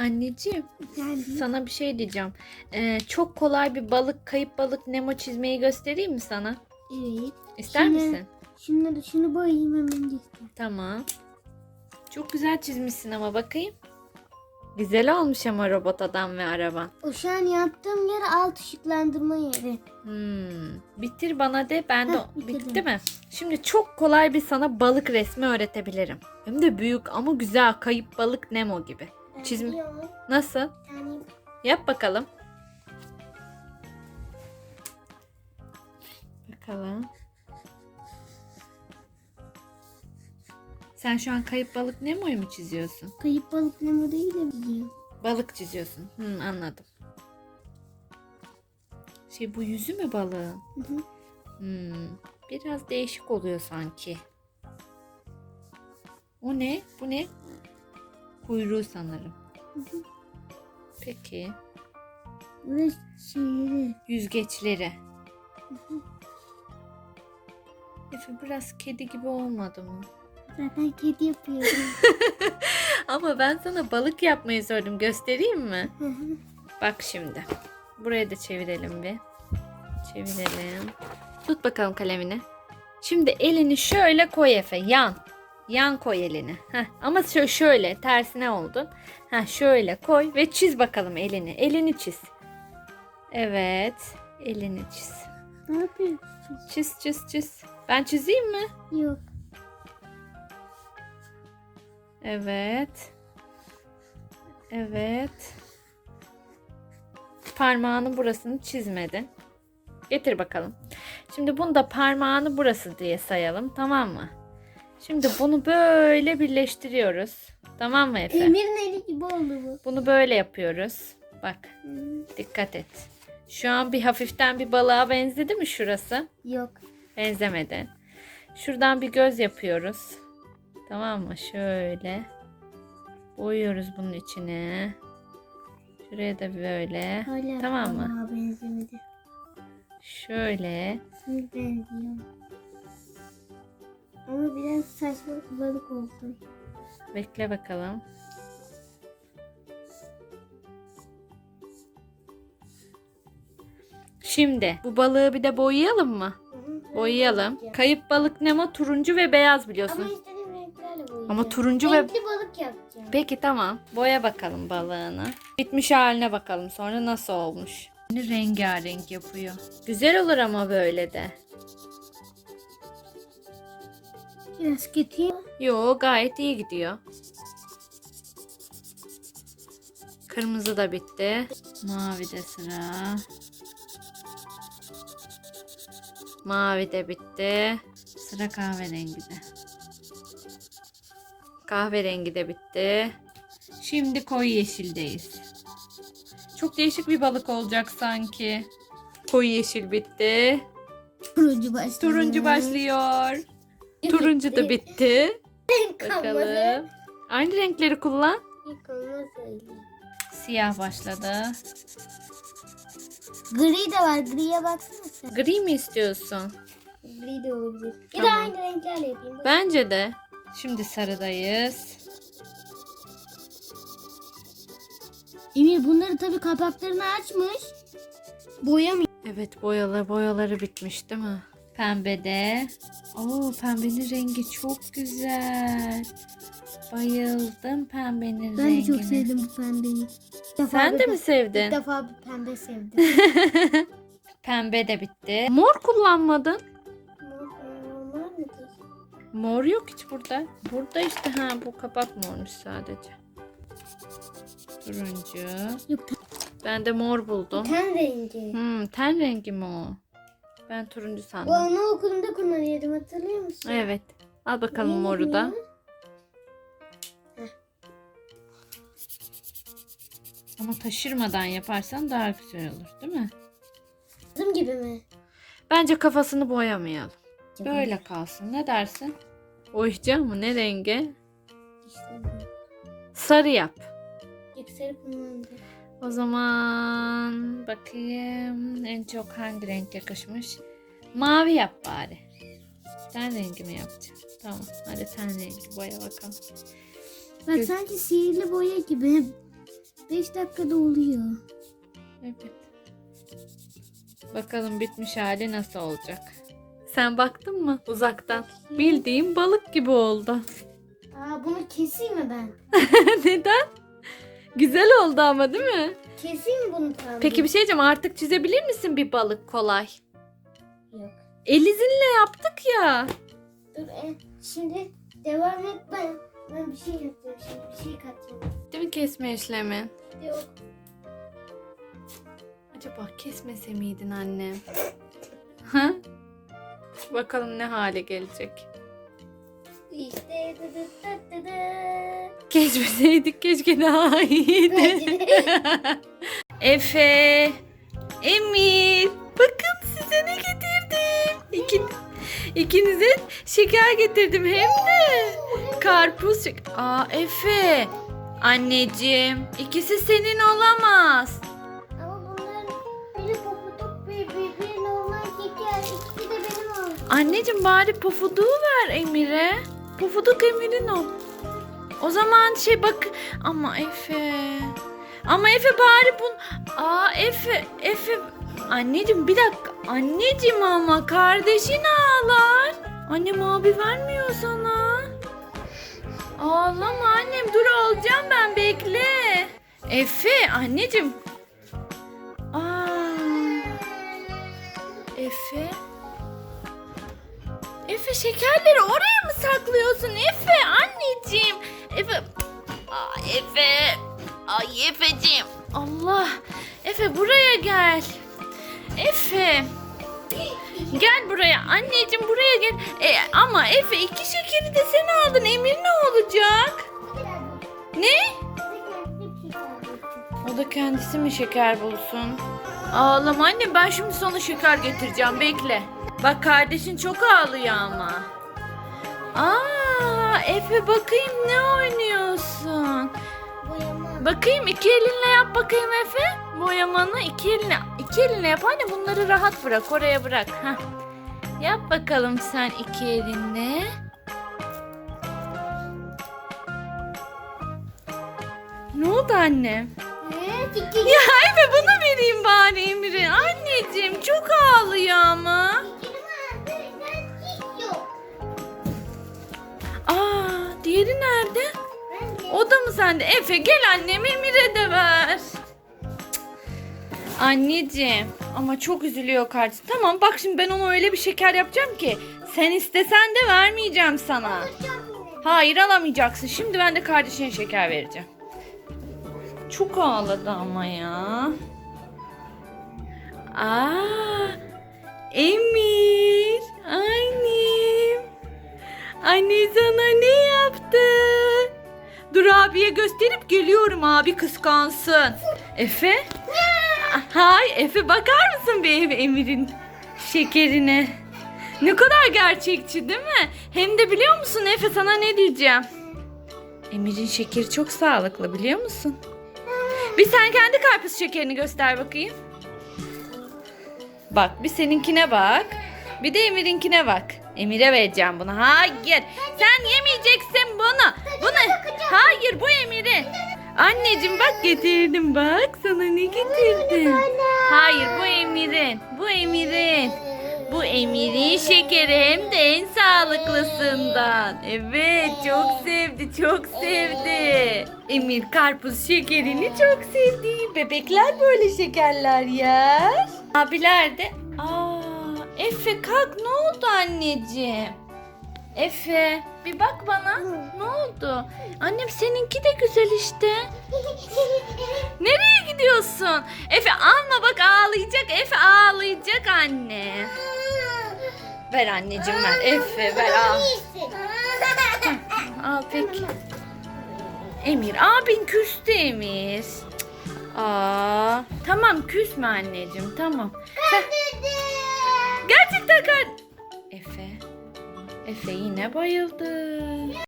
Anneciğim Efendim? sana bir şey diyeceğim. Ee, çok kolay bir balık, kayıp balık Nemo çizmeyi göstereyim mi sana? Evet. İster Şimdi- misin? Şunları şunu boyayayım hemen göster. Tamam. Çok güzel çizmişsin ama bakayım. Güzel olmuş ama robot adam ve araban. O şu an yaptığım yer alt ışıklandırma yeri. Hmm. Bitir bana de ben de Heh, bitirdim. bitti mi? Şimdi çok kolay bir sana balık resmi öğretebilirim. Hem de büyük ama güzel kayıp balık Nemo gibi. Çizim-. Nasıl? Yap bakalım. Bakalım. Sen şu an kayıp balık Nemo'yu mu çiziyorsun? kayıp balık Nemo değil de biliyorum. Balık çiziyorsun. Hı, anladım. Şey bu yüzü mü balığın? Hı hı. Hmm, biraz değişik oluyor sanki. O ne? Bu ne? Kuyruğu sanırım. Hı hı. Peki. Şeyleri. Yüzgeçleri. Efe biraz kedi gibi olmadı mı? Zaten kedi yapıyorum. Ama ben sana balık yapmayı sordum. Göstereyim mi? Hı hı. Bak şimdi. Buraya da çevirelim bir. Çevirelim. Tut bakalım kalemini. Şimdi elini şöyle koy Efe. Yan. Yan koy elini. Heh. Ama şö- şöyle tersine oldun. Heh, şöyle koy ve çiz bakalım elini. Elini çiz. Evet. Elini çiz. ne yapıyorsun? Çiz çiz çiz. Ben çizeyim mi? Yok. Evet. Evet. Parmağının burasını çizmedin. Getir bakalım. Şimdi bunu da parmağını burası diye sayalım. Tamam mı? Şimdi bunu böyle birleştiriyoruz. Tamam mı Efe? Emir'in eli gibi oldu bu. Bunu böyle yapıyoruz. Bak Hı. dikkat et. Şu an bir hafiften bir balığa benzedi mi şurası? Yok. Benzemedi. Şuradan bir göz yapıyoruz. Tamam mı? Şöyle. Boyuyoruz bunun içine. Şuraya da böyle. Hala Tamam mı? benzemedi. Şöyle. Şimdi benziyor. Ama biraz saçma bir balık oldu. Bekle bakalım. Şimdi bu balığı bir de boyayalım mı? Boyayalım. Kayıp balık Nemo turuncu ve beyaz biliyorsun. Ama istediğim renklerle boyayacağım. Ama turuncu ve Renkli balık yapacağım. Peki tamam. Boya bakalım balığını. Bitmiş haline bakalım sonra nasıl olmuş. Şimdi rengarenk yapıyor. Güzel olur ama böyle de. Biraz kötü. Yo gayet iyi gidiyor. Kırmızı da bitti. Mavi de sıra. Mavi de bitti. Sıra kahverengide. Kahverengi de bitti. Şimdi koyu yeşildeyiz. Çok değişik bir balık olacak sanki. Koyu yeşil bitti. Turuncu başlıyor. Turuncu başlıyor. Turuncu da bitti. Bakalım. Aynı renkleri kullan. Siyah başladı. Gri de var. Griye baksana sen. Gri mi istiyorsun? Gri de olabilir. Ya Tamam. da aynı renklerle yapayım. Bak. Bence de. Şimdi sarıdayız. Emir bunları tabii kapaklarını açmış. Boyamıyor. Evet boyalar boyaları bitmiş değil mi? Pembede. Oo pembenin rengi çok güzel. Bayıldım pembenin Ben rengine. çok sevdim bu pembeyi. İlk Sen de mi İlk sevdin? defa bir pembe sevdim. Pembe de bitti. Mor kullanmadın. Midir? Mor yok hiç burada. Burada işte ha bu kapak mormuş sadece. Turuncu. Yok Ben de mor buldum. ten rengi. Hmm, ten rengi mi o? Ben turuncu Bu sandım. anaokulunda kullanıyordum hatırlıyor musun? Evet. Al bakalım Neydi moru da. ya? Ama taşırmadan yaparsan daha güzel olur değil mi? Kızım gibi mi? Bence kafasını boyamayalım. Böyle kalsın. Ne dersin? Boyayacağım mı? Ne rengi? İşte bu. Sarı yap. Yüksel kullandı. O zaman bakayım en çok hangi renk yakışmış? Mavi yap bari. Ten rengi mi yapacağım? Tamam. Hadi ten rengi boya bakalım. Bak Gö- sanki sihirli boya gibi. 5 dakikada oluyor. Evet. Bakalım bitmiş hali nasıl olacak. Sen baktın mı uzaktan? Bildiğim balık gibi oldu. Aa bunu keseyim mi ben? Neden? Güzel oldu ama değil mi? Keseyim mi bunu tam? Peki bir şey diyeceğim artık çizebilir misin bir balık kolay? Yok. El izinle yaptık ya. Dur e, şimdi devam et ben. Ben bir şey yapacağım şimdi. Bir şey katacağım. Değil mi kesme işlemi? Yok. Acaba kesmese miydin annem? Ha? Bakalım ne hale gelecek. İşte dı dı dı dı dı. Kesmeseydik keşke daha iyiydi. Efe, Emir, bakın size ne getirdim. İki, ikinize şeker getirdim hem de. Karpuz şek- Aa Efe, anneciğim ikisi senin olamaz. Ama bunların biri pofuduk bir, bir, bir normal şeker. İkisi de benim oldu. Anneciğim bari pofuduğu ver Emir'e. Pofuduk Emir'in o. O zaman şey bak ama Efe. Ama Efe bari bun. Aa Efe Efe. Anneciğim bir dakika. Anneciğim ama kardeşin ağlar. Annem abi vermiyor sana. Ağlama annem dur alacağım ben bekle. Efe anneciğim. Aa. Efe. Efe şekerleri oraya mı saklıyorsun Efe anneciğim? Efe. Aa, Efe. Ay Efeciğim. Allah. Efe buraya gel. Efe. Gel buraya anneciğim buraya gel. E, ama Efe iki şekeri de sen aldın. Emir ne olacak? Ne? O da kendisi mi şeker bulsun? Ağlama anne ben şimdi sana şeker getireceğim bekle. Bak kardeşin çok ağlıyor ama. Aa Efe bakayım ne oynuyorsun? Boyama. Bakayım iki elinle yap bakayım Efe. Boyamanı iki elinle. iki elinle yap anne bunları rahat bırak oraya bırak. Heh. Yap bakalım sen iki elinle. Ne oldu anne? Ne? Çekil. Ya Efe bana vereyim bari mı sende? Efe gel annem Emir'e de ver. Anneciğim ama çok üzülüyor kardeşim. Tamam bak şimdi ben ona öyle bir şeker yapacağım ki sen istesen de vermeyeceğim sana. Hayır alamayacaksın. Şimdi ben de kardeşine şeker vereceğim. Çok ağladı ama ya. Aa, Emir. Annem. Anne sana ne yaptı? Dur abiye gösterip geliyorum abi kıskansın. Efe? Hay Efe bakar mısın bir Emir'in şekerine? Ne kadar gerçekçi değil mi? Hem de biliyor musun Efe sana ne diyeceğim? Emir'in şekeri çok sağlıklı biliyor musun? Bir sen kendi karpuz şekerini göster bakayım. Bak bir seninkine bak. Bir de Emir'inkine bak. Emir'e vereceğim bunu. Hayır. Sen yemeyeceksin bunu. Bunu. Hayır bu Emir'in. Anneciğim bak getirdim bak. Sana ne getirdim. Hayır bu Emir'in. Bu Emir'in. Bu Emir'in şekeri hem de en sağlıklısından. Evet çok sevdi çok sevdi. Emir karpuz şekerini çok sevdi. Bebekler böyle şekerler yer. Abiler de aa Efe kalk ne oldu anneciğim? Efe bir bak bana ne oldu? Annem seninki de güzel işte. Nereye gidiyorsun? Efe alma bak ağlayacak. Efe ağlayacak anne. Ver anneciğim ver. Efe ver al. Al peki. Emir abin küstü Emir. Aa, tamam küsme anneciğim tamam. Sen- Gerçekten kar... Efe. Yine bayıldı.